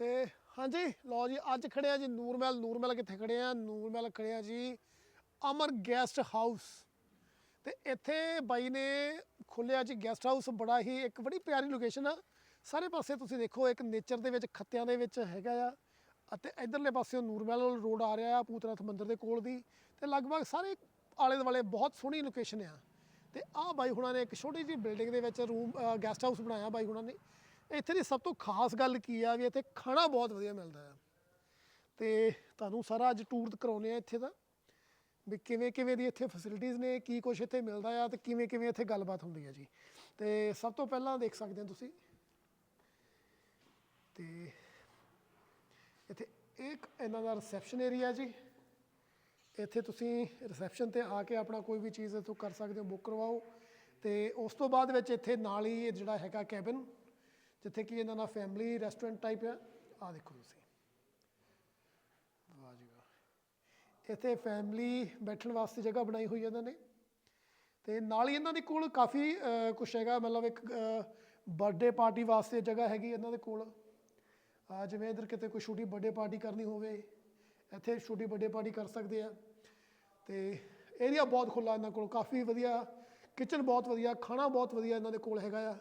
ਤੇ ਹਾਂਜੀ, ਲਓ ਜੀ, ਅੱਜ ਖੜੇ ਆ ਜੀ ਨੂਰਮਹਿਲ। ਨੂਰਮਹਿਲ ਕਿੱਥੇ ਖੜੇ ਆ? ਨੂਰਮਹਿਲ ਖੜੇ ਆ ਜੀ ਅਮਰ ਗੈਸਟ ਹਾਊਸ। ਤੇ ਇੱਥੇ ਬਾਈ ਨੇ ਖੁੱਲਿਆ ਜੀ ਗੈਸਟ ਹਾਊਸ, ਬੜਾ ਹੀ ਇੱਕ ਬੜੀ ਪਿਆਰੀ ਲੋਕੇਸ਼ਨ ਆ। ਸਾਰੇ ਪਾਸੇ ਤੁਸੀਂ ਦੇਖੋ, ਇੱਕ ਨੇਚਰ ਦੇ ਵਿੱਚ, ਖੱਤਿਆਂ ਦੇ ਵਿੱਚ ਹੈਗਾ ਆ। ਅਤੇ ਇਧਰਲੇ ਪਾਸੇ ਨੂਰਮਹਿਲ ਰੋਡ ਆ ਰਿਹਾ ਆ, ਪੂਤਨਾਥ ਮੰਦਿਰ ਦੇ ਕੋਲ ਦੀ। ਤੇ ਲਗਭਗ ਸਾਰੇ ਆਲੇ ਦੁਆਲੇ ਬਹੁਤ ਸੋਹਣੀ ਲੋਕੇਸ਼ਨ ਆ। ਤੇ ਆਹ ਬਾਈ ਹੁਣਾਂ ਨੇ ਇੱਕ ਛੋਟੀ ਜਿਹੀ ਬਿਲਡਿੰਗ ਦੇ ਵਿੱਚ ਰੂਮ ਗੈਸਟ ਹਾਊਸ ਬਣਾਇਆ ਬਾਈ ਹੁਣਾਂ ਨੇ। ਇੱਥੇ ਦੀ ਸਭ ਤੋਂ ਖਾਸ ਗੱਲ ਕੀ ਆ ਵੀ ਇੱਥੇ ਖਾਣਾ ਬਹੁਤ ਵਧੀਆ ਮਿਲਦਾ ਆ। ਤੇ ਤੁਹਾਨੂੰ ਸਾਰਾ ਅੱਜ ਟੂਰ ਕਰਾਉਨੇ ਆ ਇੱਥੇ ਦਾ। ਵੀ ਕਿਵੇਂ ਕਿਵੇਂ ਦੀ ਇੱਥੇ ਫੈਸਿਲਿਟੀਆਂ ਨੇ, ਕੀ ਕੁਝ ਇੱਥੇ ਮਿਲਦਾ ਆ ਤੇ ਕਿਵੇਂ ਕਿਵੇਂ ਇੱਥੇ ਗੱਲਬਾਤ ਹੁੰਦੀ ਹੈ ਜੀ। ਤੇ ਸਭ ਤੋਂ ਪਹਿਲਾਂ ਦੇਖ ਸਕਦੇ ਹੋ ਤੁਸੀਂ। ਤੇ ਇੱਥੇ ਇੱਕ ਇਹਨਾਂ ਦਾ ਰਿਸੈਪਸ਼ਨ ਏਰੀਆ ਜੀ। ਇੱਥੇ ਤੁਸੀਂ ਰਿਸੈਪਸ਼ਨ ਤੇ ਆ ਕੇ ਆਪਣਾ ਕੋਈ ਵੀ ਚੀਜ਼ ਇੱਥੋਂ ਕਰ ਸਕਦੇ ਹੋ ਬੁੱਕ ਕਰਵਾਓ। ਤੇ ਉਸ ਤੋਂ ਬਾਅਦ ਵਿੱਚ ਇੱਥੇ ਨਾਲ ਹੀ ਜਿਹੜਾ ਹੈਗਾ ਕੈਬਨ ਜਿੱਥੇ ਕਿ ਇਹਨਾਂ ਦਾ ਫੈਮਿਲੀ ਰੈਸਟੋਰੈਂਟ ਟਾਈਪ ਆ ਆ ਦੇਖੋ ਤੁਸੀਂ। ਵਾਹ ਜੀ ਵਾਹ। ਇੱਥੇ ਫੈਮਿਲੀ ਬੈਠਣ ਵਾਸਤੇ ਜਗ੍ਹਾ ਬਣਾਈ ਹੋਈ ਇਹਨਾਂ ਨੇ। ਤੇ ਨਾਲ ਹੀ ਇਹਨਾਂ ਦੇ ਕੋਲ ਕਾਫੀ ਕੁਝ ਹੈਗਾ, ਮਤਲਬ ਇੱਕ ਬਰਥਡੇ ਪਾਰਟੀ ਵਾਸਤੇ ਜਗ੍ਹਾ ਹੈਗੀ ਇਹਨਾਂ ਦੇ ਕੋਲ। ਆ ਜਿਵੇਂ ਇਧਰ ਕਿਤੇ ਕੋਈ ਛੋਟੀ ਬਰਥਡੇ ਪਾਰਟੀ ਕਰਨੀ ਹੋਵੇ, ਇੱਥੇ ਛੋਟੀ ਬਰਥਡੇ ਪਾਰਟੀ ਕਰ ਸਕਦੇ ਆ। ਤੇ ਏਰੀਆ ਬਹੁਤ ਖੁੱਲਾ ਇਹਨਾਂ ਕੋਲ, ਕਾਫੀ ਵਧੀਆ ਕਿਚਨ ਬਹੁਤ ਵਧੀਆ, ਖਾਣਾ ਬਹੁਤ ਵਧੀਆ ਇਹਨਾਂ ਦੇ ਕੋਲ ਹੈਗਾ ਆ।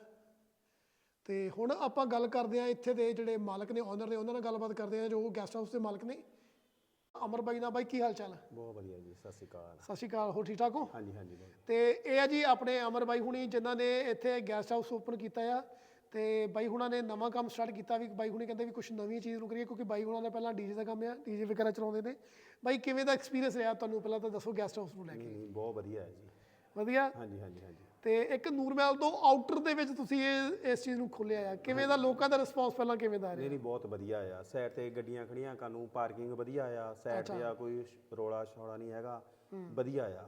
ਤੇ ਹੁਣ ਆਪਾਂ ਗੱਲ ਕਰਦੇ ਆ ਇੱਥੇ ਦੇ ਜਿਹੜੇ ਮਾਲਕ ਨੇ ਓਨਰ ਨੇ ਉਹਨਾਂ ਨਾਲ ਗੱਲਬਾਤ ਕਰਦੇ ਆ ਜੋ ਗੈਸਟ ਹਾਊਸ ਦੇ ਮਾਲਕ ਨੇ। ਅਮਰ ਬਾਈ ਨਾਲ ਬਾਈ ਕੀ ਹਾਲ ਚਾਲ? ਹੈ ਬਹੁਤ ਵਧੀਆ ਜੀ ਸਤਿ ਸ਼੍ਰੀ ਅਕਾਲ। ਸਤਿ ਸ਼੍ਰੀ ਅਕਾਲ ਹੋ ਠੀਕ ਠਾਕ ਹੋ? ਹਾਂਜੀ ਹਾਂਜੀ ਬਹੁਤ। ਤੇ ਇਹ ਆ ਜੀ ਆਪਣੇ ਅਮਰ ਬਾਈ ਹੁਣੀ ਜਿਨ੍ਹਾਂ ਨੇ ਇੱਥੇ ਗੈਸਟ ਹਾਊਸ ਓਪਨ ਕੀਤਾ ਆ। ਤੇ ਬਾਈ ਹੁਣਾਂ ਨੇ ਨਵਾਂ ਕੰਮ ਸਟਾਰਟ ਕੀਤਾ ਵੀ ਬਾਈ ਹੁਣੀ ਕਹਿੰਦੇ ਵੀ ਕੁਝ ਨਵੀਂ ਚੀਜ਼ ਨੂੰ ਕਰੀਏ ਕਿਉਂਕਿ ਬਾਈ ਹੁਣਾਂ ਦਾ ਪਹਿਲਾਂ ਡੀਜੇ ਦਾ ਕੰਮ ਆ ਡੀਜੇ ਵਗੈਰਾ ਚਲਾਉਂਦੇ ਨੇ। ਬਾਈ ਕਿਵੇਂ ਦਾ ਐਕਸਪੀਰੀਅੰਸ ਰਿਹਾ? ਤੁਹਾਨੂੰ ਪਹਿਲਾਂ ਤਾਂ ਦੱਸੋ ਗੈਸਟ ਹਾਊਸ ਨੂੰ ਲੈ ਕੇ। ਬਹੁਤ ਵਧੀਆ ਹੈ ਜੀ। ਵਧੀਆ? ਹਾਂਜੀ ਹਾਂਜੀ ਹਾਂਜੀ। ਤੇ ਇੱਕ ਨੂਰਮਹਿਲ ਤੋਂ ਆਊਟਰ ਦੇ ਵਿੱਚ ਤੁਸੀਂ ਇਹ ਇਸ ਚੀਜ਼ ਨੂੰ ਖੋਲਿਆ ਆ। ਕਿਵੇਂ ਦਾ ਲੋਕਾਂ ਦਾ ਰਿਸਪੌਂਸ ਪਹਿਲਾਂ ਕਿਵੇਂ ਦਾ ਰਿਹਾ? ਨਹੀਂ ਬਹੁਤ ਵਧੀਆ ਆ। ਸਾਈਡ ਤੇ ਗੱਡੀਆਂ ਖੜੀਆਂ ਕਾਨੂੰ ਪਾਰਕਿੰਗ ਵਧੀਆ ਆ। ਸਾਈਡ ਤੇ ਆ ਕੋਈ ਰੋਲਾ ਛੋੜਾ ਨਹੀਂ ਹੈਗਾ। ਵਧੀਆ ਆ।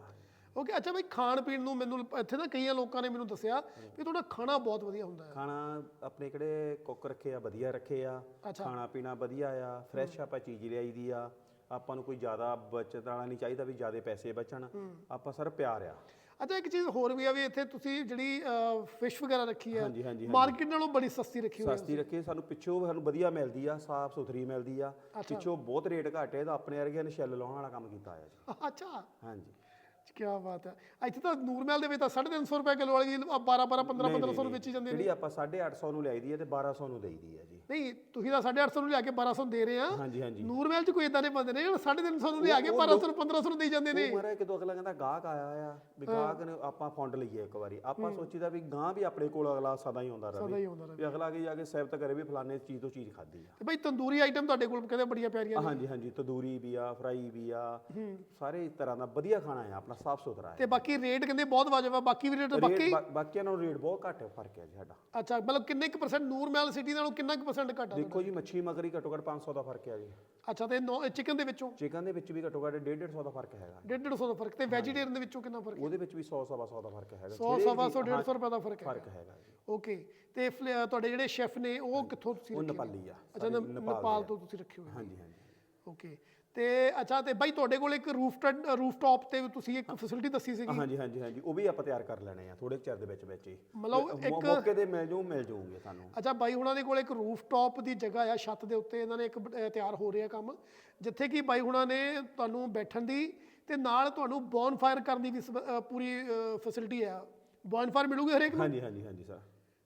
ਓਕੇ ਅੱਛਾ ਬਾਈ ਖਾਣ ਪੀਣ ਨੂੰ ਮੈਨੂੰ ਇੱਥੇ ਨਾ ਕਈਆਂ ਲੋਕਾਂ ਨੇ ਮੈਨੂੰ ਦੱਸਿਆ ਵੀ ਤੁਹਾਡਾ ਖਾਣਾ ਬਹੁਤ ਵਧੀਆ ਹੁੰਦਾ ਹੈ ਖਾਣਾ ਆਪਣੇ ਕਿਹੜੇ ਕੁੱਕ ਰੱਖੇ ਆ ਵਧੀਆ ਰੱਖੇ ਆ। ਅੱਛਾ। ਖਾਣਾ ਪੀਣਾ ਵਧੀਆ ਆ। ਫਰੈਸ਼ ਆਪਾਂ ਚੀਜ਼ ਲਿਆਈ ਦੀ ਆ। ਆਪਾਂ ਨੂੰ ਕੋਈ ਜ਼ਿਆਦਾ ਬਚਤ ਵਾਲਾ ਨਹੀਂ ਚਾਹੀਦਾ ਵੀ ਜ਼ਿਆਦਾ ਪੈਸੇ ਬਚਣ। ਆਪਾਂ ਸਰ ਪਿਆਰ ਆ। ਅੱਛਾ ਇੱਕ ਚੀਜ਼ ਹੋਰ ਵੀ ਆ ਵੀ ਇੱਥੇ ਤੁਸੀਂ ਜਿਹੜੀ ਫਿਸ਼ ਵਗੈਰਾ ਰੱਖੀ ਹੈ ਹਾਂਜੀ, ਹਾਂਜੀ, ਮਾਰਕੀਟ ਨਾਲੋਂ ਬੜੀ ਸਸਤੀ ਰੱਖੀ ਹੋਈ ਸਸਤੀ ਰੱਖੀ ਸਾਨੂੰ ਪਿੱਛੋਂ ਸਾਨੂੰ ਵਧੀਆ ਮਿਲਦੀ ਆ ਸਾਫ਼ ਸੁਥਰੀ ਮਿਲਦੀ ਆ। ਪਿੱਛੋਂ ਬਹੁਤ ਰੇਟ ਘੱਟ ਹੈ ਤਾਂ ਆਪਣੇ ਵਰਗਿਆਂ ਨੇ ਛਿੱਲ ਲਾਉਣ ਵਾਲਾ ਕੰਮ ਕੀਤਾ ਆ ਜੀ। ਹੈ ਅੱਛਾ। ਹਾਂਜੀ। ਕੀ ਬਾਤ ਹੈ। ਇੱਥੇ ਤਾਂ ਨੂਰਮਹਿਲ ਦੇ ਵਿੱਚ ਤਾਂ 350 ਰੁਪਏ ਕਿਲੋ ਵਾਲੀ 12 12 15 1500 ਨੂੰ ਵੇਚੀ ਜਾਂਦੇ ਜਿਹੜੀ ਆਪਾਂ 850 ਨੂੰ ਲਿਆਈਦੀ ਹੈ ਤੇ 1200 ਨੂੰ ਦੇਈਦੀ ਹੈ ਜੀ। ਨਹੀਂ ਤੁਸੀਂ ਤਾਂ 850 ਨੂੰ ਲਿਆ ਕੇ 1200 ਦੇ ਰਹੇ ਆ। ਹਾਂਜੀ ਹਾਂਜੀ। ਨੂਰਮਹਿਲ 'ਚ ਕੋਈ ਇਦਾਂ ਦੇ ਬੰਦੇ ਨੇ ਜਿਹੜੇ 350 ਨੂੰ ਲਿਆ ਕੇ 1200 1500 ਨੂੰ ਦੇਈ ਜਾਂਦੇ ਨੇ। ਉਹ ਮਾਰਾ ਕਿਦੋਂ ਅਗਲਾ ਕਹਿੰਦਾ ਗਾਹਕ ਆਇਆ ਆ ਵੀ ਗਾਹਕ ਨੇ ਆਪਾਂ ਫੰਡ ਲਈਏ ਇੱਕ ਵਾਰੀ। ਆਪਾਂ ਸੋਚੀਦਾ ਵੀ ਗਾਂ ਵੀ ਆਪਣੇ ਕੋਲ ਅਗਲਾ ਸਦਾ ਹੀ ਆਉਂਦਾ ਸਦਾ ਰਹੇ ਹੀ ਆਉਂਦਾ ਰਹੇ। ਵੀ ਅਗਲਾ ਕੀ ਜਾ ਕੇ ਸਿਫਤ ਕਰੇ ਵੀ ਫਲਾਣੇ ਚੀਜ਼ ਤੋਂ ਚੀਜ਼ ਖਾਦੀ ਆ। ਤੇ ਬਈ ਤੰਦੂਰੀ ਆਈਟਮ ਤੁਹਾਡੇ ਕੋਲ ਕਹਿੰਦੇ ਬੜੀਆਂ ਪਿਆਰੀਆਂ ਨੇ। ਹਾਂਜੀ ਹਾਂਜੀ। ਤੰਦੂਰੀ ਵੀ ਆ ਫਰਾਈ ਵੀ ਆ। ਸਾਰੇ ਤਰ੍ਹਾਂ ਦਾ ਵਧੀਆ ਖਾਣਾ ਆ ਆਪਣਾ ਸਾਫ਼ ਸੁਥਰਾ ਹੈ। ਤੇ ਬਾਕੀ ਰੇਟ ਕਹਿੰਦੇ ਬਹੁਤ ਵਾਜਬ ਆ ਬਾਕੀ ਵੀ ਰੇਟ ਬਾਕੀ ਰੇਟ ਬਾਕੀਆਂ ਨਾਲੋਂ ਰੇਟ ਬਹੁਤ ਘੱਟ ਫ਼ਰਕ ਹੈ ਜੀ ਸਾਡਾ। ਅੱਛਾ ਮਤਲਬ ਕਿੰਨੇ ਕੁ ਪਰਸੈਂਟ ਨੂਰਮਹਿਲ ਸਿਟੀ ਨਾਲੋਂ ਕਿੰਨਾ ਕੁ ਪਰਸੈਂਟ ਘੱਟ ਦੇਖੋ ਜੀ ਮੱਛੀ ਮਗਰੀ ਘੱਟੋ ਘੱਟ 500 ਦਾ ਫ਼ਰਕ ਹੈ ਜੀ। ਅੱਛਾ ਤੇ ਚਿਕਨ ਦੇ ਵਿੱਚੋਂ? ਚਿਕਨ ਦੇ ਵਿੱਚ ਵੀ ਘੱਟੋ ਘੱਟ 150 150 ਦਾ ਫ਼ਰਕ ਹੈਗਾ। 150 ਦਾ ਫ਼ਰਕ ਤੇ ਵੈਜੀਟੇਰੀਅਨ ਦੇ ਵਿੱਚੋਂ ਕਿੰਨਾ ਫ਼ਰਕ ਉਹਦੇ ਵਿੱਚ ਵੀ 100 ਸਵਾ 100 ਦਾ ਫ਼ਰਕ ਹੈਗਾ। 100 ਸਵਾ 100 150 ਰੁਪਏ ਦਾ ਫ਼ਰਕ ਹੈ ਫ਼ਰਕ ਹੈਗਾ ਜੀ। ਓਕੇ ਤੇ ਫਲੇ- ਤੁਹਾਡੇ ਜਿਹੜੇ ਸ਼ੈਫ ਨੇ ਉਹ ਕਿੱਥੋਂ ਤੁਸੀਂ ਉਹ ਰੱਖੇ ਨੇਪਾਲੀ ਆ। ਅੱਛਾ ਨੇਪਾਲ ਤੋਂ ਤੁਸੀਂ ਰੱਖੇ ਹੋਏ ਹਾਂਜੀ ਹਾਂਜੀ। ਓਕੇ ਤੇ ਅੱਛਾ ਤੇ ਬਾਈ ਤੁਹਾਡੇ ਕੋਲ ਇੱਕ ਰੂਫ ਰੂਫਟਾਪ ਤੇ ਤੁਸੀਂ ਇੱਕ ਫੈਸਿਲਿਟੀ ਦੱਸੀ ਸੀਗੀ? ਹਾਂਜੀ ਹਾਂਜੀ ਹਾਂਜੀ ਉਹ ਵੀ ਆਪਾਂ ਤਿਆਰ ਕਰ ਲੈਣੇ ਆ ਥੋੜੇ ਚਿਰ ਦੇ ਵਿੱਚ ਵਿੱਚ ਹੀ। ਮਤਲਬ ਇੱਕ- ਮੌਕੇ ਤੇ ਮਿਲ ਜਾਊ ਮਿਲ ਜਾਊਗੇ ਸਾਨੂੰ ਅੱਛਾ ਬਾਈ ਹੁਣਾਂ ਦੇ ਕੋਲ ਇੱਕ ਰੂਫਟਾਪ ਦੀ ਜਗ੍ਹਾ ਆ ਛੱਤ ਦੇ ਉੱਤੇ ਇਹਨਾਂ ਨੇ ਇੱਕ ਤਿਆਰ ਹੋ ਰਿਹਾ ਕੰਮ ਜਿੱਥੇ ਕਿ ਬਾਈ ਹੁਣਾਂ ਨੇ ਤੁਹਾਨੂੰ ਬੈਠਣ ਦੀ ਤੇ ਨਾਲ ਤੁਹਾਨੂੰ ਬੌਨਫਾਇਰ ਕਰਨ ਦੀ ਵੀ ਪੂਰੀ ਫੈਸਿਲਿਟੀ ਆ। ਬੌਨਫਾਇਰ ਮਿਲੂਗੀ ਹਰੇਕ ਨੂੰ? ਹਾਂਜੀ ਹਾਂਜੀ ਹਾਂਜੀ ਸਰ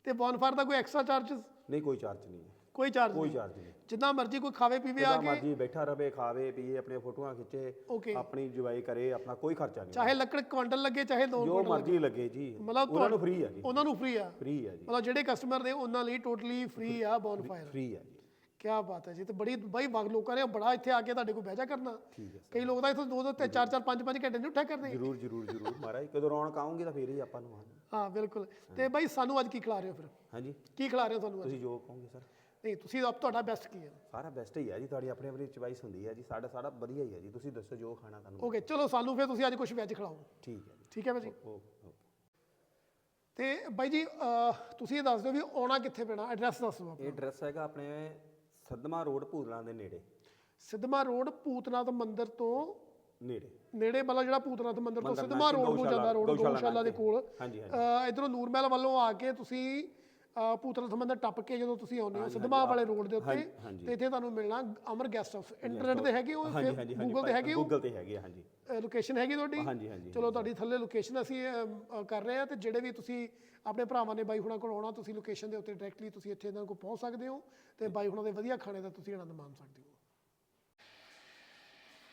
ਤੇ ਬੌਨਫਾਇਰ ਦਾ ਕੋਈ ਐਕਸਟਰਾ ਚਾਰजेस ਨਹੀਂ ਕੋਈ ਚਾਰਜ ਨਹੀਂ। ਕੋਈ ਚਾਰਜ ਕੋਈ ਚਾਰਜ ਨਹੀਂ। ਜਿੰਨਾ ਮਰਜ਼ੀ ਕੋਈ ਖਾਵੇ ਪੀਵੇ ਆ ਜਿੱਦਾਂ ਕੇ। ਮਰਜ਼ੀ ਬੈਠਾ ਰਵੇ ਖਾਵੇ ਪੀਏ ਆਪਣੀਆਂ ਫੋਟੋਆਂ ਖਿੱਚੇ ਆਪਣੀ ਜਵਾਈ ਕਰੇ ਆਪਣਾ ਕੋਈ ਖਰਚਾ ਨਹੀਂ। ਚਾਹੇ ਲੱਕੜ ਕੁਆਂਟਲ ਲੱਗੇ ਚਾਹੇ ਦੋ ਜੋ ਮਰਜ਼ੀ ਲੱਗੇ ਜੀ। ਮਤਲਬ ਉਹਨਾਂ ਨੂੰ ਫ੍ਰੀ ਆ ਜੀ। ਉਹਨਾਂ ਨੂੰ ਫ੍ਰੀ ਆ। ਫ੍ਰੀ ਆ ਜੀ। ਮਤਲਬ ਜਿਹੜੇ ਕਸਟਮਰ ਨੇ ਉਹਨਾਂ ਲਈ ਟੋਟਲੀ ਫ੍ਰੀ ਆ ਬੌਨਫਾਇਰ ਫ੍ਰੀ ਆ ਜੀ। ਕੀ ਬਾਤ ਹੈ ਜੀ। ਤੇ ਬੜੀ ਬਾਈ ਵਗ ਲੋਕਾਂ ਨੇ ਬੜਾ ਇੱਥੇ ਆ ਕੇ ਤੁਹਾਡੇ ਕੋਲ ਬਹਿ ਜਾ ਕਰਨਾ। ਠੀਕ ਹੈ ਕਈ ਲੋਕ ਤਾਂ ਇੱਥੋਂ ਦੋ ਦੋ ਤੇ ਚਾਰ ਚਾਰ ਪੰਜ ਪੰਜ ਘੰਟੇ ਨਹੀਂ ਉੱਠਿਆ ਕਰਦੇ। ਜਰੂਰ ਜਰੂਰ ਜਰੂਰ ਮਹਾਰਾਜ। ਕਦੋਂ ਰੌਣਕ ਆਉਂਗੀ ਤਾਂ ਫੇਰ ਹੀ ਆਪਾਂ ਨੂੰ। ਹਾਂ ਬਿਲਕੁਲ। ਤੇ ਬਾਈ ਸਾਨੂੰ ਅੱਜ ਕੀ ਖਿਲਾ ਰਹੇ ਹੋ ਫਿਰ? ਹਾਂਜੀ। ਕੀ ਖਿਲਾ ਰਹੇ ਹੋ ਤੁਹਾਨੂੰ ਅੱਜ? ਤੁਸੀਂ ਜੋ ਕਹੋਗੇ ਸਰ। ਨਹੀਂ ਤੁਸੀਂ ਆਪ ਤੁਹਾਡਾ ਬੈਸਟ ਕੀ ਹੈ? ਸਾਰਾ ਬੈਸਟ ਹੀ ਆ ਜੀ ਤੁਹਾਡੀ ਆਪਣੀ ਆਪਣੀ ਚੁਆਇਸ ਹੁੰਦੀ ਹੈ ਜੀ ਸਾਡਾ ਸਾਡਾ ਵਧੀਆ ਹੀ ਹੈ ਜੀ ਤੁਸੀਂ ਦੱਸੋ ਜੋ ਖਾਣਾ ਤੁਹਾਨੂੰ ਓਕੇ ਚਲੋ ਸਾਨੂੰ ਫਿਰ ਤੁਸੀਂ ਅੱਜ ਕੁਝ ਵੈਜ ਖਿਲਾਓ। ਠੀਕ ਹੈ ਠੀਕ ਹੈ ਭਾਜੀ? ਓਕੇ ਤੇ ਬਾਈ ਜੀ ਅਹ, ਤੁਸੀਂ ਇਹ ਦੱਸ ਦਿਓ ਵੀ ਆਉਣਾ ਕਿੱਥੇ ਪੈਣਾ ਐਡਰੈਸ ਦੱਸ ਦਿਓ ਇਹ ਐਡਰੈਸ ਹੈਗਾ ਆਪਣੇ ਸਦਮਾ ਰੋਡ ਭੂਦਲਾਂ ਦੇ ਨੇੜੇ। ਸਿੱਧਮਾ ਰੋਡ ਪੂਤਨਾਥ ਮੰਦਿਰ ਤੋਂ ਨੇੜੇ। ਨੇੜੇ ਮਤਲਬ ਜਿਹੜਾ ਪੂਤਨਾਥ ਮੰਦਿਰ ਤੋਂ ਮੰਦਿਰ ਸਿੱਧਮਾ ਰੋਡ ਨੂੰ ਗਊਸ਼ਾਲਾ- ਜਾਂਦਾ ਰੋਡ ਗਊਸ਼ਾਲਾ ਗਊਸ਼ਾਲਾ ਦੇ ਕੋਲ ਹਾਂਜੀ ਹਾਂਜੀ। ਇਧਰੋਂ ਨੂਰਮਹਿਲ ਵੱਲੋਂ ਆ ਕੇ ਤੁਸੀਂ ਭੂਤਨਾ ਸਮੁੰਦਰ ਟੱਪ ਕੇ ਜਦੋਂ ਤੁਸੀਂ ਆਉਂਦੇ ਹੋ ਸਿੱਧਵਾਂ ਵਾਲੇ ਰੋਡ ਦੇ ਉੱਤੇ। ਤੇ ਇੱਥੇ ਤੁਹਾਨੂੰ ਮਿਲਣਾ ਅਮਰ ਗੈਸਟ ਹਾਊਸ ਇੰਟਰਨੈਟ ਤੇ ਹੈਗੇ ਹੋ ਹਾਂਜੀ ਹਾਂਜੀ ਹਾਂਜੀ ਗੂਗਲ ਤੇ ਹੈਗੇ ਗੂਗਲ ਤੇ ਹੈਗੇ ਆ, ਹਾਂਜੀ। ਲੋਕੇਸ਼ਨ ਹੈਗੀ ਤੁਹਾਡੀ? ਹਾਂਜੀ ਹਾਂਜੀ ਚਲੋ ਤੁਹਾਡੀ ਥੱਲੇ ਲੋਕੇਸ਼ਨ ਅਸੀਂ ਕਰ ਰਹੇ ਹਾਂ ਤੇ ਜਿਹੜੇ ਵੀ ਤੁਸੀਂ ਆਪਣੇ ਭਰਾਵਾਂ ਨੇ ਬਾਈ ਹੁਣਾਂ ਕੋਲ ਆਉਣਾ ਤੁਸੀਂ ਲੋਕੇਸ਼ਨ ਦੇ ਉੱਤੇ ਡਾਇਰੈਕਟਲੀ ਤੁਸੀਂ ਇੱਥੇ ਇਹਨਾਂ ਕੋਲ ਪਹੁੰਚ ਸਕਦੇ ਹੋ ਤੇ ਬਾਈ ਹੁਣਾਂ ਦੇ ਵਧੀਆ ਖਾਣੇ ਦਾ ਤੁਸੀਂ ਆਨੰਦ ਮਾਣ ਸਕਦੇ ਹੋ।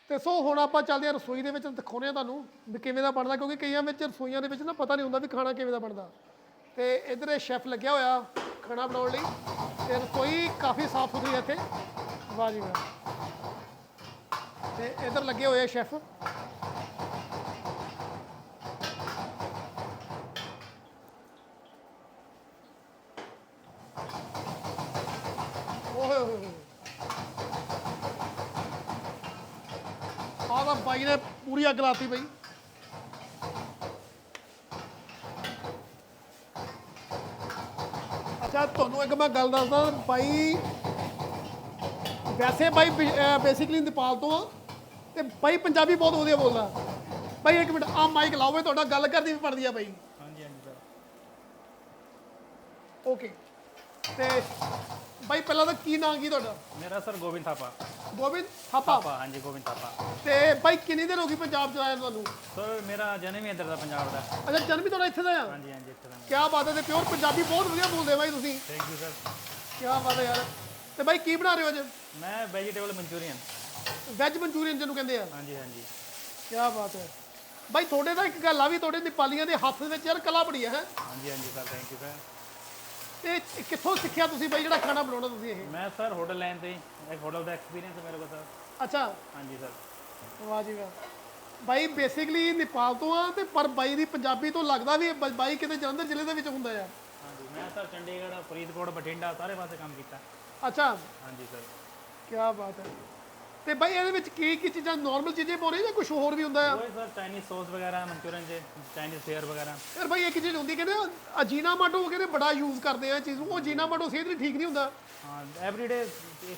ਤੇ ਸੋ ਹੁਣ ਆਪਾਂ ਚੱਲਦੇ ਹਾਂ ਰਸੋਈ ਦੇ ਵਿੱਚ ਦਿਖਾਉਂਦੇ ਹਾਂ ਤੁਹਾਨੂੰ ਵੀ ਕਿਵੇਂ ਦਾ ਬਣਦਾ ਕਿਉਂਕਿ ਕਈਆਂ ਵਿੱਚ ਰਸੋਈਆਂ ਦੇ ਵਿੱਚ ਨਾ ਪਤਾ ਨਹੀਂ ਹੁੰਦਾ ਵੀ ਖਾਣਾ ਕਿਵੇਂ ਦਾ ਬਣਦਾ। ਤੇ ਇਧਰ ਇਹ ਸ਼ੈਫ ਲੱਗਿਆ ਹੋਇਆ ਖਾਣਾ ਬਣਾਉਣ ਲਈ ਤੇ ਰਸੋਈ ਕਾਫੀ ਸਾਫ਼ ਸੁਥਰੀ ਇੱਥੇ। ਵਾਹ ਜੀ ਵਾਹ। ਤੇ ਇਧਰ ਲੱਗੇ ਹੋਏ ਸ਼ੈਫ ਓਏ ਆਹ ਤਾਂ ਬਾਈ ਨੇ ਪੂਰੀ ਅੱਗ ਲਾਤੀ ਬਈ। ਅੱਛਾ ਤੁਹਾਨੂੰ ਇੱਕ ਮੈਂ ਗੱਲ ਦੱਸਦਾ ਬਾਈ ਵੈਸੇ ਬਾਈ ਬੇਸਿਕਲੀ ਨੇਪਾਲ ਤੋਂ ਆ ਤੇ ਬਾਈ ਪੰਜਾਬੀ ਬਹੁਤ ਵਧੀਆ ਬੋਲਦਾ। ਬਾਈ ਇੱਕ ਮਿੰਟ ਆ ਮਾਈਕ ਲਾਓ ਇਹ ਤੁਹਾਡਾ ਗੱਲ ਕਰਦੀ ਵੀ ਪੜਦੀ ਆ ਬਾਈ ਹਾਂਜੀ ਹਾਂਜੀ ਸਰ ਓਕੇ ਤੇ ਬਾਈ ਪਹਿਲਾਂ ਤਾਂ ਕੀ ਨਾਂ ਕੀ ਤੁਹਾਡਾ? ਮੇਰਾ ਸਰ ਗੋਬਿੰਦ ਥਾਪਾ। ਗੋਬਿੰਦ ਥਾਪਾ। ਹਾਂਜੀ ਗੋਬਿੰਦ ਥਾਪਾ। ਤੇ ਬਾਈ ਕਿੰਨੀ ਦੇਰ ਹੋ ਗਈ ਪੰਜਾਬ ਚ ਆਇਆ ਤੁਹਾਨੂੰ? ਸਰ ਮੇਰਾ ਜਨਮ ਹੀ ਇੱਧਰ ਦਾ ਪੰਜਾਬ ਦਾ। ਅੱਛਾ ਜਨਮ ਵੀ ਤੁਹਾਡਾ ਇੱਥੇ ਦਾ ਆ? ਹਾਂਜੀ ਹਾਂਜੀ ਇੱਥੇ ਦਾ। ਕੀ ਬਾਤ ਹੈ ਤੇ ਪਿਓਰ ਪੰਜਾਬੀ ਬਹੁਤ ਵਧੀਆ ਬੋਲਦੇ ਬਾਈ ਤੁਸੀਂ। ਥੈਂਕ ਯੂ ਸਰ ਕੀ ਬਾਤ ਹੈ ਯਾਰ। ਤੇ ਬਾਈ ਕੀ ਬਣਾ ਰਹੇ ਹੋ ਅੱਜ? ਮੈਂ ਵੈਜੀਟੇਬਲ ਮਨਚੂਰੀਅਨ। ਵੈਜ ਮਨਚੂਰੀਅਨ ਜਿਹਨੂੰ ਕਹਿੰਦੇ ਆ। ਹਾਂਜੀ ਹਾਂਜੀ। ਕੀ ਬਾਤ ਹੈ। ਬਾਈ ਤੁਹਾਡੇ ਦਾ ਇੱਕ ਗੱਲ ਆ ਵੀ ਤੁਹਾਡੇ ਨੇਪਾਲੀਆਂ ਦੇ ਹੱਥ ਦੇ ਵਿੱਚ ਯਾਰ ਕਲਾ ਬੜੀ ਹੈ। ਹਾਂਜੀ ਹਾਂਜੀ ਸਰ ਥੈਂਕ ਯੂ ਸਰ ਤੇ ਇਹ ਕਿੱਥੋਂ ਸਿੱਖਿਆ ਤੁਸੀਂ ਬਾਈ ਜਿਹੜਾ ਖਾਣਾ ਬਣਾਉਣਾ ਤੁਸੀਂ ਇਹ? ਮੈਂ ਸਰ ਹੋਟਲ ਲਾਈਨ ਤੇ ਹੀ। ਇੱਕ ਹੋਟਲ ਦਾ ਐਕਸਪੀਰੀਅੰਸ ਹੈ ਮੇਰੇ ਕੋਲ ਸਰ ਅੱਛਾ। ਹਾਂਜੀ ਸਰ ਵਾਹ ਜੀ ਵਾਹ। ਬਾਈ ਬੇਸਿਕਲੀ ਨੇਪਾਲ ਤੋਂ ਆ ਤੇ ਪਰ ਬਾਈ ਦੀ ਪੰਜਾਬੀ ਤੋਂ ਲੱਗਦਾ ਵੀ ਇਹ ਬ- ਬਾਈ ਕਿਤੇ ਜਲੰਧਰ ਜ਼ਿਲ੍ਹੇ ਦੇ ਵਿੱਚ ਹੁੰਦਾ ਆ। ਹਾਂਜੀ ਮੈਂ ਸਰ ਚੰਡੀਗੜ੍ਹ ਫਰੀਦਕੋਟ ਬਠਿੰਡਾ ਸਾਰੇ ਪਾਸੇ ਕੰਮ ਕੀਤਾ। ਅੱਛਾ। ਹਾਂਜੀ ਸਰ ਕੀ ਬਾਤ ਹੈ। ਤੇ ਬਾਈ ਇਹਦੇ ਵਿੱਚ ਕੀ ਕੀ ਚੀਜ਼ਾਂ ਨਾਰਮਲ ਚੀਜ਼ਾਂ ਪਾਉਣੇ ਜਾਂ ਕੁਝ ਹੋਰ ਵੀ ਹੁੰਦਾ ਆ? ਕੋਈ ਸਰ ਚਾਈਨੀਜ਼ ਸੌਸ ਵਗੈਰਾ ਮਨਚੂਰੀਅਨ ਚ ਚਾਈਨੀਜ਼ ਫੇਅਰ ਵਗੈਰਾ। ਯਾਰ ਬਾਈ ਇੱਕ ਚੀਜ਼ ਹੁੰਦੀ ਕਹਿੰਦੇ ਅਜੀਨਾ ਮਾਟੋ ਕਹਿੰਦੇ ਬੜਾ ਯੂਜ਼ ਕਰਦੇ ਆ ਇਹ ਚੀਜ਼। ਨੂੰ ਉਹ ਜੀਨਾ ਮਾਟੋ ਸਿਹਤ ਲਈ ਠੀਕ ਨਹੀਂ ਹੁੰਦਾ। ਹਾਂ ਐਵਰੀਡੇ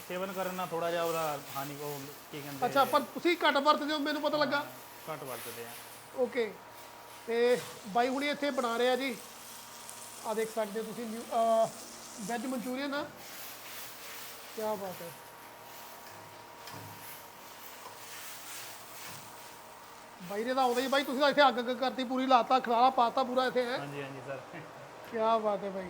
ਸੇਵਨ ਕਰਨਾ ਥੋੜਾ ਜਿਹਾ ਉਹਦਾ ਹਾਨੀ ਉਹ ਕੀ ਕਹਿੰਦੇ ਅੱਛਾ ਪਰ ਤੁਸੀਂ ਘੱਟ ਵਰਤਦੇ ਹੋ ਮੈਨੂੰ ਪਤਾ ਲੱਗਾ। ਘੱਟ ਵਰਤਦੇ ਆ। ਓਕੇ। ਤੇ ਬਾਈ ਹੁਣੀ ਇੱਥੇ ਬਣਾ ਰਹੇ ਜੀ। ਆ ਦੇਖ ਸਕਦੇ ਹੋ ਤੁਸੀਂ ਵੈਜ ਮਨਚੂਰੀਅਨ ਆ। ਕੀ ਬਾਤ ਹੈ। ਬਾਈ ਨੇ ਤਾਂ ਆਉਂਦਾ ਹੀ ਬਾਈ ਤੁਸੀਂ ਤਾਂ ਇੱਥੇ ਅੱਗ ਅੱਗ ਕਰਤੀ ਪੂਰੀ ਲਾਤਾ ਖਲਾਰਾ ਪਾਤਾ ਪੂਰਾ ਇੱਥੇ ਹੈ? ਹਾਂਜੀ ਹਾਂਜੀ ਸਰ। ਕੀ ਬਾਤ ਹੈ ਬਾਈ।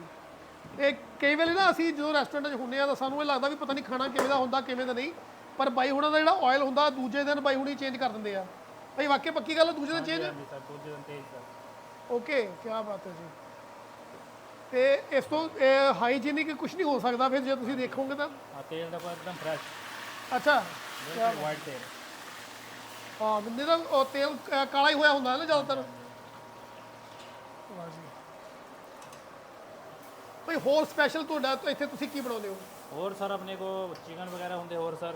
ਇਹ ਕਈ ਵੇਲੇ ਨਾ ਅਸੀਂ ਜਦੋਂ ਰੈਸਟੋਰੈਂਟ 'ਚ ਹੁੰਦੇ ਆ ਤਾਂ ਸਾਨੂੰ ਇਹ ਲੱਗਦਾ ਵੀ ਪਤਾ ਨਹੀਂ ਖਾਣਾ ਕਿਵੇਂ ਦਾ ਹੁੰਦਾ ਕਿਵੇਂ ਦਾ ਨਹੀਂ। ਪਰ ਬਾਈ ਹੁਣਾਂ ਦਾ ਜਿਹੜਾ ਆਇਲ ਹੁੰਦਾ ਦੂਜੇ ਦਿਨ ਬਾਈ ਹੁਣੀ ਚੇਂਜ ਕਰ ਦਿੰਦੇ ਆ। ਬਾਈ ਵਾਕਿਆ ਪੱਕੀ ਗੱਲ ਆ ਦੂਜੇ ਦਿਨ ਚੇਂਜ ਹਾਂਜੀ ਸਰ ਦੂਜੇ ਦਿਨ ਤੇਜ਼ ਸਰ। ਓਕੇ ਕੀ ਬਾਤ ਹੈ ਜੀ। ਤੇ ਇਸ ਤੋਂ ਹਾਈਜੀਨਿਕ ਕੁਝ ਨਹੀਂ ਹੋ ਸਕਦਾ ਫਿਰ ਜੇ ਤੁਸੀਂ ਦੇਖੋਗੇ ਤਾਂ। ਆ ਤੇਲ ਦਾ ਕੋਈ ਇੱਕਦਮ ਫਰੈਸ਼ ਅੱਛਾ ਵਾਈਟ ਤੇਲ। ਹਾਂ ਬੰਦੇ ਦਾ ਉਹ ਤੇਲ ਅਹ, ਕਾਲਾ ਹੀ ਹੋਇਆ ਹੁੰਦਾ ਹੈ ਨਾ ਜ਼ਿਆਦਾਤਰ। ਵਾਹ ਜੀ। ਭਾਈ ਹੋਰ ਸਪੈਸ਼ਲ ਤੁਹਾਡਾ ਇੱਥੇ ਤੁਸੀਂ ਕੀ ਬਣਾਉਂਦੇ ਹੋ? ਹੋਰ ਸਰ ਆਪਣੇ ਕੋ ਚਿਕਨ ਵਗੈਰਾ ਹੁੰਦੇ ਹੋਰ ਸਰ।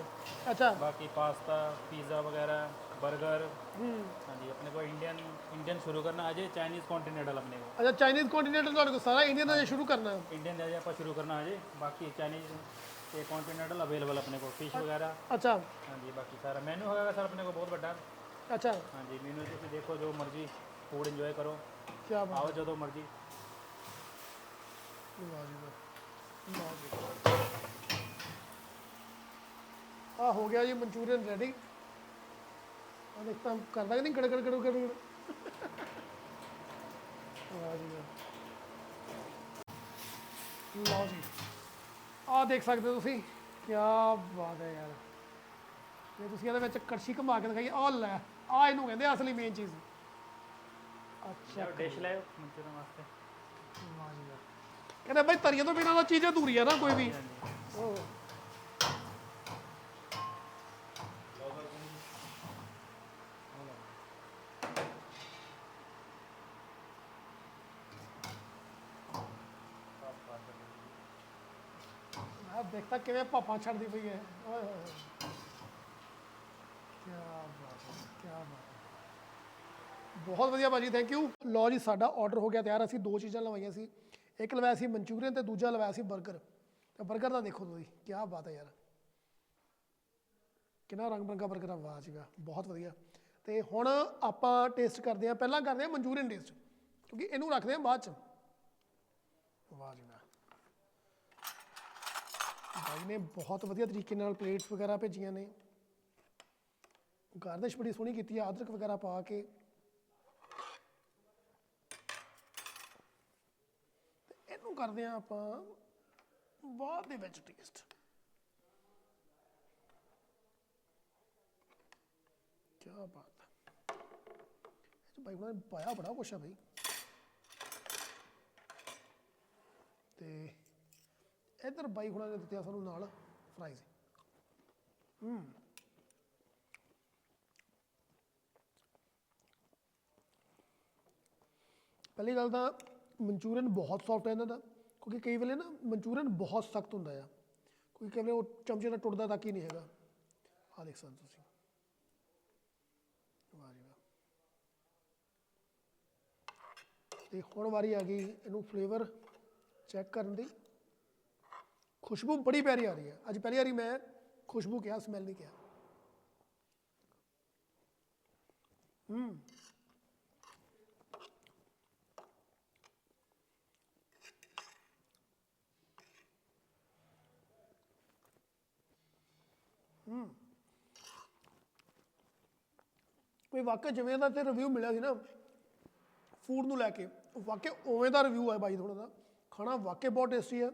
ਅੱਛਾ। ਬਾਕੀ ਪਾਸਤਾ ਪੀਜ਼ਾ ਵਗੈਰਾ 버ਗਰ ਹੂੰ। ਹਾਂਜੀ ਆਪਣੇ ਕੋ ਇੰਡੀਅਨ ਇੰਡੀਅਨ ਸ਼ੁਰੂ ਕਰਨਾ ਅਜੇ ਚਾਈਨੀਜ਼ ਕੰਟੀਨੈਂਟਲ ਆਪਣੇ ਕੋ ਅੱਛਾ ਚਾਈਨੀਜ਼ ਕੰਟੀਨੈਂਟਲ ਤੁਹਾਡੇ ਕੋਲ ਸਾਰਾ ਇੰਡੀਅਨ ਦਾ ਸ਼ੁਰੂ ਕਰਨਾ? ਹੈ ਇੰਡੀਅਨ ਦੇ ਅਜੇ ਆਪਾਂ ਸ਼ੁਰੂ ਕਰਨਾ ਅਜੇ ਬਾਕੀ ਚਾਈਨੀਜ਼ ਤੇ ਕੰਟੀਨੈਂਟਲ ਅਵੇਲੇਬਲ ਆਪਣੇ ਕੋ ਫਿਸ਼ ਵਗੈਰਾ? ਅੱਛਾ। ਹਾਂਜੀ ਬਾਕੀ ਸਾਰਾ। ਮੈਨੂ ਹੈਗਾ ਸਰ ਆਪਣੇ ਕੋ ਬਹੁਤ ਵੱਡਾ। ਅੱਛਾ। ਹਾਂਜੀ ਮੈਨੂ ਤੁਸੀਂ ਦੇਖੋ ਜੋ ਮਰਜ਼ੀ ਫੂਡ ਇੰਜੋਏ ਕਰੋ। ਕੀ ਬਾਤ। ਆਓ ਜਦੋਂ ਮਰਜ਼ੀ। ਜੀ ਜੀ ਆ ਹੋ ਗਿਆ ਜੀ ਮਨਚੂਰੀਅਨ ਰੈਡੀ ਆ ਦੇਖ ਤਾਂ ਕਰਦਾ ਕਿ ਨਹੀਂ? ਗੜ ਗੜ ਗੜ ਗੜ। ਵਾਹ ਜੀ। ਲਓ ਜੀ। ਆ ਦੇਖ ਸਕਦੇ ਹੋ ਤੁਸੀਂ। ਕੀ ਬਾਤ ਹੈ ਯਾਰ। ਜੇ ਤੁਸੀਂ ਇਹਦੇ ਵਿੱਚ ਕੜਛੀ ਘੁਮਾ ਕੇ ਦਿਖਾਈ ਆ ਲੈ ਆ ਇਹਨੂੰ ਕਹਿੰਦੇ ਆ ਅਸਲੀ ਮੇਨ ਚੀਜ਼। ਅੱਛਾ। ਡਿਸ਼ ਲੈ ਮਨਚੂਰੀਅਨ ਵਾਸਤੇ ਵਾਹ ਜੀ ਵਾਹ ਕਹਿੰਦੇ ਬਈ ਤਰੀਏ ਤੋਂ ਬਿਨਾਂ ਤਾਂ ਚੀਜ਼ ਅਧੂਰੀ ਆ ਨਾ ਕੋਈ ਵੀ। ਉਹ ਤਾਂ ਕਿਵੇਂ ਭਾਪਾਂ ਛੱਡਦੀ ਪਈ ਹੈ? ਓਏ ਹੋਏ ਕੀ ਬਾਤ ਹੈ ਕੀ ਬਾਤ ਹੈ। ਬਹੁਤ ਵਧੀਆ ਭਾਜੀ ਥੈਂਕ ਯੂ ਲੋ ਜੀ, ਸਾਡਾ ਆਰਡਰ ਹੋ ਗਿਆ ਤਿਆਰ। ਅਸੀਂ ਦੋ ਚੀਜ਼ਾਂ ਲਵਾਈਆਂ ਸੀ। ਇੱਕ ਲਵਾਇਆ ਸੀ ਮਨਚੂਰੀਅਨ ਤੇ ਦੂਜਾ ਲਵਾਇਆ ਸੀ 버ਗਰ ਤਾਂ 버ਗਰ ਦਾ ਦੇਖੋ ਤੁਸੀਂ ਕੀ ਬਾਤ ਹੈ ਯਾਰ। ਕਿੰਨਾ ਰੰਗ ਬਰੰਗਾ 버ਗਰ ਆ, ਵਾਹ ਜੀ ਬਹੁਤ ਵਧੀਆ। ਤੇ ਹੁਣ ਆਪਾਂ ਟੇਸਟ ਕਰਦੇ ਹਾਂ, ਪਹਿਲਾਂ ਕਰਦੇ ਹਾਂ ਮਨਚੂਰੀਅਨ ਟੇਸਟ ਕਿਉਂਕਿ ਇਹਨੂੰ ਰੱਖਦੇ ਹਾਂ ਬਾਅਦ ਚ। ਵਾਹ ਜੀ ਭਾਈ ਨੇ ਬਹੁਤ ਵਧੀਆ ਤਰੀਕੇ ਨਾਲ ਪਲੇਟਸ ਵਗੈਰਾ ਭੇਜੀਆਂ ਨੇ। ਗਾਰਨਿਸ਼ ਬੜੀ ਸੋਹਣੀ ਕੀਤੀ ਆ, ਅਦਰਕ ਵਗੈਰਾ ਪਾ ਕੇ। ਇਹਨੂੰ ਕਰਦੇ ਆ ਆਪਾਂ ਬਾਅਦ ਦੇ ਵਿੱਚ ਟੇਸਟ ਕੀ ਬਾਤ ਹੈ ਇਹ 'ਚ ਉਹਨਾਂ ਨੇ ਪਾਇਆ ਬੜਾ ਕੁਛ ਆ ਬਾਈ ਤੇ ਇਧਰ ਬਾਈ ਹੁਣਾਂ ਨੇ ਦਿੱਤਿਆ ਸਾਨੂੰ ਨਾਲ ਫਰਾਈਜ਼ ਹੂੰ। ਪਹਿਲੀ ਗੱਲ ਤਾਂ ਮਨਚੂਰੀਅਨ ਬਹੁਤ ਸੌਫਟ ਹੈ ਇਹਨਾਂ ਦਾ, ਕਿਉਂਕਿ ਕਈ ਵੇਲੇ ਨਾ ਮਨਚੂਰੀਅਨ ਬਹੁਤ ਸਖਤ ਹੁੰਦਾ ਆ। ਕੋਈ ਕਈ ਵੇਲੇ ਉਹ ਚਮਚੇ ਨਾਲ ਟੁੱਟਦਾ ਤੱਕ ਹੀ ਨਹੀਂ ਹੈਗਾ। ਆਹ ਦੇਖ ਸਕਦੇ ਤੁਸੀਂ। ਵਾਹ ਜੀ ਤੇ ਹੁਣ ਵਾਰੀ ਆ ਗਈ ਇਹਨੂੰ ਫਲੇਵਰ ਚੈੱਕ ਕਰਨ ਦੀ। ਖੁਸ਼ਬੂ ਬੜੀ ਪਿਆਰੀ ਆ ਰਹੀ ਹੈ। ਅੱਜ ਪਹਿਲੀ ਵਾਰੀ ਮੈਂ ਖੁਸ਼ਬੂ ਕਿਹਾ ਸਮੈਲ ਨਹੀਂ ਕਿਹਾ। ਹੂੰ। ਕੋਈ ਵਾਕਿਆ ਜਿਵੇਂ ਦਾ ਤੇ ਰਿਵਿਊ ਮਿਲਿਆ ਸੀ ਨਾ ਫੂਡ ਨੂੰ ਲੈ ਕੇ, ਵਾਕਿਆ ਉਵੇਂ ਦਾ ਰਿਵਿਊ ਹੈ ਬਾਈ ਥੋੜਾ ਦਾ ਖਾਣਾ ਵਾਕਿਆ ਬਹੁਤ ਟੇਸਟੀ ਹੈ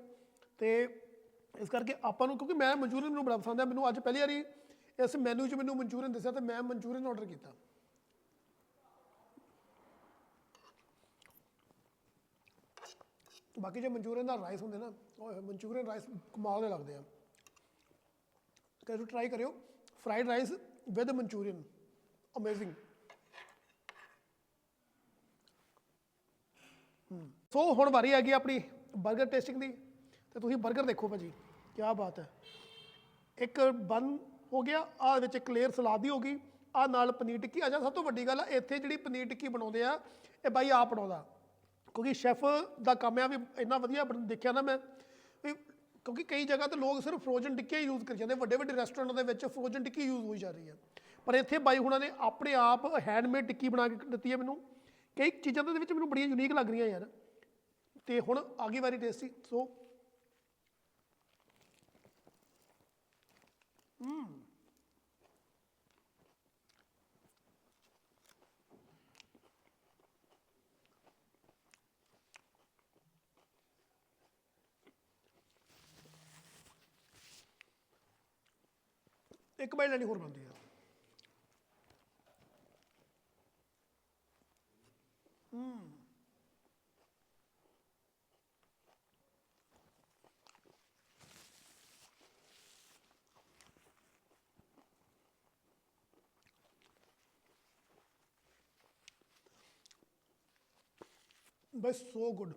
ਤੇ ਇਸ ਕਰਕੇ ਆਪਾਂ ਨੂੰ, ਕਿਉਂਕਿ ਮੈਂ ਮਨਚੂਰੀਅਨ ਮੈਨੂੰ ਬੜਾ ਪਸੰਦ ਹੈ, ਮੈਨੂੰ ਅੱਜ ਪਹਿਲੀ ਵਾਰੀ ਇਸ ਮੈਨੂ 'ਚ ਮੈਨੂੰ ਮਨਚੂਰੀਅਨ ਦੱਸਿਆ ਤੇ ਮੈਂ ਮਨਚੂਰੀਅਨ ਆਰਡਰ ਕੀਤਾ। ਬਾਕੀ ਜੇ ਮਨਚੂਰੀਅਨ ਦਾ ਰਾਈਸ ਹੁੰਦੇ ਨਾ ਉਹ ਮਨਚੂਰੀਅਨ ਰਾਈਸ ਕਮਾਲ ਦੇ ਲੱਗਦੇ ਆ। ਕਦੇ ਟਰਾਈ ਕਰਿਓ। Fried rice with Manchurian. Amazing so ਹੁਣ ਵਾਰੀ ਆ ਗਈ ਆਪਣੀ 버ਗਰ ਟੇਸਟਿੰਗ ਦੀ। ਤੇ ਤੁਸੀਂ 버ਗਰ ਦੇਖੋ ਭਾਜੀ। ਕੀ ਬਾਤ ਹੈ। ਇੱਕ ਬਨ ਹੋ ਗਿਆ ਆ ਵਿੱਚ ਇੱਕ ਸਲਾਦ ਦੀ ਹੋ ਗਈ। ਆ ਨਾਲ ਪਨੀਰ ਟਿੱਕੀ। ਆ ਸਭ ਤੋਂ ਵੱਡੀ ਗੱਲ ਆ, ਇੱਥੇ ਜਿਹੜੀ ਪਨੀਰ ਟਿੱਕੀ ਬਣਾਉਂਦੇ ਆ, ਇਹ ਬਾਈ ਆਪ ਬਣਾਉਂਦਾ। ਕਿਉਂਕਿ ਸ਼ੈਫ ਦਾ ਕੰਮ ਆ ਵੀ ਇੰਨਾ ਵਧੀਆ ਬਣ- ਦੇਖਿਆ ਨਾ ਮੈਂ, ਵੀ ਕਿਉਂਕਿ ਕਈ ਜਗ੍ਹਾ ਤੇ ਲੋਕ ਸਿਰਫ ਫਰੋਜ਼ਨ ਟਿੱਕੇ ਯੂਜ਼ ਕਰੀ ਜਾਂਦੇ ਵੱਡੇ ਵੱਡੇ ਰੈਸਟੋਰੈਂਟਾਂ ਦੇ ਵਿੱਚ ਫਰੋਜ਼ਨ ਟਿੱਕੀ ਯੂਜ਼ ਹੋਈ ਜਾ ਰਹੀ ਹੈ ਪਰ ਇੱਥੇ ਬਾਈ ਹੁਣਾਂ ਨੇ ਆਪਣੇ ਆਪ ਹੈਂਡਮੇਡ ਟਿੱਕੀ ਬਣਾ ਕੇ ਦਿੱਤੀ ਹੈ ਮੈਨੂੰ। ਕਈ ਚੀਜ਼ਾਂ ਦੇ ਵਿੱਚ ਮੈਨੂੰ ਬੜੀਆਂ ਯੂਨੀਕ ਲੱਗ ਰਹੀਆਂ ਯਾਰ। ਤੇ ਹੁਣ ਆਗੀ ਵਾਰੀ ਟੇਸਟੀ ਸੋ ਇੱਕ ਬਾਈਟ ਲੈਣੀ ਹੋਰ ਬਣਦੀ ਆ। ਬਸ ਸੋ ਗੁੱਡ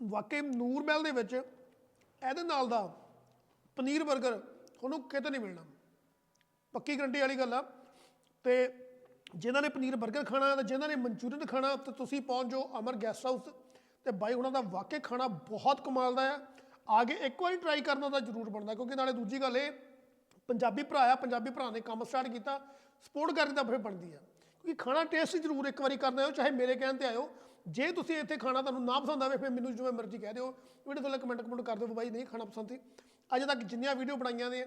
ਵਾਕਈ ਨੂਰ ਮਹਿਲ ਦੇ ਵਿੱਚ ਇਹਦੇ ਨਾਲ ਦਾ ਪਨੀਰ 버ਗਰ ਤੁਹਾਨੂੰ ਕਿਤੇ ਨਹੀਂ ਮਿਲਣਾ। ਪੱਕੀ ਗਰੰਟੀ ਵਾਲੀ ਗੱਲ ਆ। ਤੇ ਜਿਨ੍ਹਾਂ ਨੇ ਪਨੀਰ 버ਗਰ ਖਾਣਾ ਤੇ ਜਿਨ੍ਹਾਂ ਨੇ ਮਨਚੂਰੀਅਨ ਖਾਣਾ, ਤਾਂ ਤੁਸੀਂ ਪਹੁੰਚ ਜਾਓ ਅਮਰ ਗੈਸਟ ਹਾਊਸ ਤੇ ਬਾਈ ਉਹਨਾਂ ਦਾ ਵਾਕਈ ਖਾਣਾ ਬਹੁਤ ਕਮਾਲ ਦਾ ਆ। ਆ ਕੇ ਇੱਕ ਵਾਰੀ ਟਰਾਈ ਕਰਨਾ ਤਾਂ ਜ਼ਰੂਰ ਬਣਦਾ, ਕਿਉਂਕਿ ਨਾਲੇ ਦੂਜੀ ਗੱਲ ਇਹ, ਪੰਜਾਬੀ ਭਰਾ ਆ, ਪੰਜਾਬੀ ਭਰਾ ਨੇ ਕੰਮ ਸਟਾਰਟ ਕੀਤਾ ਸਪੋਰਟ ਕਰਨੀ ਤਾਂ ਫਿਰ ਬਣਦੀ ਆ। ਕਿਉਂਕਿ ਖਾਣਾ ਟੇਸਟ ਜ਼ਰੂਰ ਇੱਕ ਵਾਰੀ ਕਰਨਾ ਆਇਓ ਚਾਹੇ ਮੇਰੇ ਕਹਿਣ ਤੇ ਆਇਓ। ਜੇ ਤੁਸੀਂ ਇੱਥੇ ਖਾਣਾ ਤੁਹਾਨੂੰ ਨਾ ਪਸੰਦ ਆਵੇ ਫਿਰ ਮੈਨੂੰ ਜਿਵੇਂ ਮਰਜ਼ੀ ਕਹਿ ਦਿਓ। ਵੀਡੀਓ ਥੱਲੇ ਕਮੈਂਟ ਕਮੈਂਟ ਕਰ ਦਿਓ ਬਾਈ ਨਹੀਂ ਖਾਣਾ ਪਸੰਦ ਸੀ। ਅੱਜ ਤੱਕ ਜਿੰਨੀਆਂ ਵੀਡੀਓ ਬਣਾਈਆਂ ਨੇ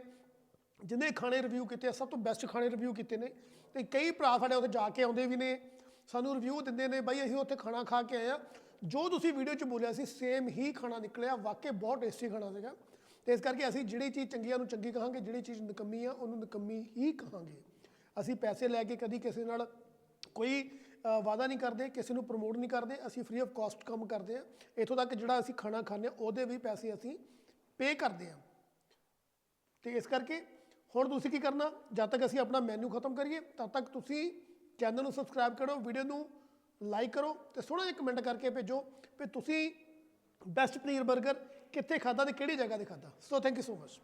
ਜਿੰਨੇ ਖਾਣੇ ਰਿਵਿਊ ਕੀਤੇ ਆ, ਸਭ ਤੋਂ ਬੈਸਟ ਖਾਣੇ ਰਿਵਿਊ ਕੀਤੇ ਨੇ। ਤੇ ਕਈ ਭਰਾ ਸਾਡੇ ਉੱਥੇ ਜਾ ਕੇ ਆਉਂਦੇ ਵੀ ਨੇ ਸਾਨੂੰ ਰਿਵਿਊ ਦਿੰਦੇ ਨੇ ਬਾਈ ਅਸੀਂ ਉੱਥੇ ਖਾਣਾ ਖਾ ਕੇ ਆਏ ਆ। ਜੋ ਤੁਸੀਂ ਵੀਡੀਓ 'ਚ ਬੋਲਿਆ ਸੀ ਸੇਮ ਹੀ ਖਾਣਾ ਨਿਕਲਿਆ ਵਾਕਈ ਬਹੁਤ ਟੇਸਟੀ ਖਾਣਾ ਸੀਗਾ। ਤੇ ਇਸ ਕਰਕੇ ਅਸੀਂ ਜਿਹੜੀ ਚੀਜ਼ ਚੰਗੀ ਆ ਉਹਨੂੰ ਚੰਗੀ ਕਹਾਂਗੇ ਜਿਹੜੀ ਚੀਜ਼ ਨਿਕੰਮੀ ਆ ਉਹਨੂੰ ਨਿਕੰਮੀ ਹੀ ਕਹਾਂਗੇ। ਅਸੀਂ ਪੈਸੇ ਲੈ ਕੇ ਕਦੀ ਕਿਸੇ ਨਾਲ ਕੋਈ ਅ, ਵਾਅਦਾ ਨਹੀਂ ਕਰਦੇ ਕਿਸੇ ਨੂੰ ਪ੍ਰਮੋਟ ਨਹੀਂ ਕਰਦੇ ਅਸੀਂ ਫ੍ਰੀ ਆਫ ਕਾਸਟ ਕੰਮ ਕਰਦੇ ਆ ਇਥੋਂ ਤੱਕ ਜਿਹੜਾ ਅਸੀਂ ਖਾਣਾ ਖਾਂਦੇ ਆ ਉਹਦੇ ਵੀ ਪੈਸੇ ਅਸੀਂ ਪੇ ਕਰਦੇ ਆ ਤੇ ਇਸ ਕਰਕੇ ਹੁਣ ਤੁਸੀਂ ਕੀ ਕਰਨਾ ਜਦ ਤੱਕ ਅਸੀਂ ਆਪਣਾ ਮੈਨੂ ਖਤਮ ਕਰੀਏ ਤਦ ਤੱਕ ਤੁਸੀਂ ਚੈਨਲ ਨੂੰ ਸਬਸਕ੍ਰਾਈਬ ਕਰੋ ਵੀਡੀਓ ਨੂੰ ਲਾਈਕ ਕਰੋ ਤੇ ਸੋਹਣਾ ਜਿਹਾ ਕਮੈਂਟ ਕਰਕੇ ਭੇਜੋ ਵੀ ਤੁਸੀਂ ਬੈਸਟ ਪਨੀਰ 버ਗਰ ਕਿੱਥੇ ਖਾਦਾ ਤੇ ਕਿਹੜੀ ਜਗ੍ਹਾ ਤੇ ਖਾਦਾ so thank you so much